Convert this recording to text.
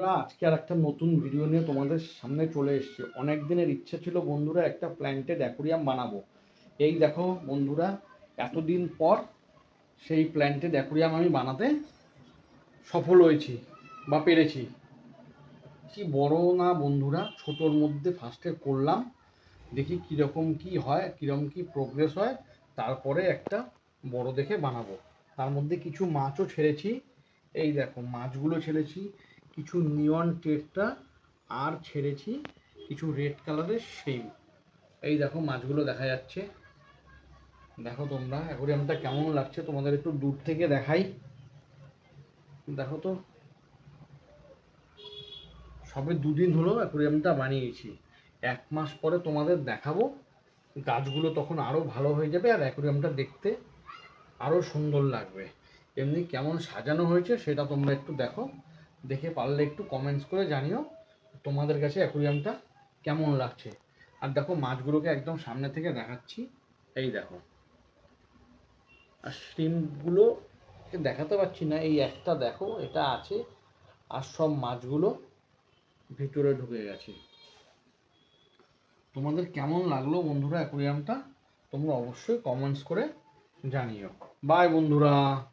বন্ধুরা, আজকে আর একটা নতুন ভিডিও নিয়ে তোমাদের সামনে চলে এসেছি। অনেক দিনের ইচ্ছা ছিল বন্ধুরা একটা প্ল্যান্টেড অ্যাকোরিয়াম বানাবো। এই দেখো বন্ধুরা, এতদিন পর সেই প্ল্যান্টেড অ্যাকোরিয়াম আমি বানাতে সফল হয়েছি বা পেরেছি। কি বড় না বন্ধুরা, ছোটোর মধ্যে ফার্স্টে করলাম, দেখি কীরকম কি হয়, কীরকম কি প্রোগ্রেস হয়, তারপরে একটা বড় দেখে বানাবো। তার মধ্যে কিছু মাছও ছেড়েছি। এই দেখো, মাছগুলো ছেড়েছি। কিছু নিয়ন টেট্রা আর ছেড়েছি, কিছু রেড কালারের সেই এই দেখো, মাছগুলো দেখা যাচ্ছে। দেখো তোমরা অ্যাকোরিয়ামটা কেমন লাগছে? তোমাদের একটু দূর থেকে দেখাই। দেখো তো, সবে দুদিন হলো অ্যাকোরিয়ামটা বানিয়েছি। এক মাস পরে তোমাদের দেখাবো। গাছগুলো তখন আরও ভালো হয়ে যাবে আর অ্যাকোরিয়ামটা দেখতে আরও সুন্দর লাগবে। এমনি কেমন সাজানো হয়েছে সেটা তোমরা একটু দেখো। দেখে পারলে একটু কমেন্টস করে জানিও তোমাদের কাছে অ্যাকোরিয়ামটা কেমন লাগছে। আর দেখো মাছগুলোকে একদম সামনে থেকে দেখাচ্ছি। এই দেখো। আর শ্রিমগুলো দেখাতে পারছি না, এই একটা দেখো, এটা আছে, আর সব মাছগুলো ভিতরে ঢুকে গেছে। তোমাদের কেমন লাগল বন্ধুরা অ্যাকোরিয়ামটা তোমরা অবশ্যই কমেন্টস করে জানিও। বাই বন্ধুরা।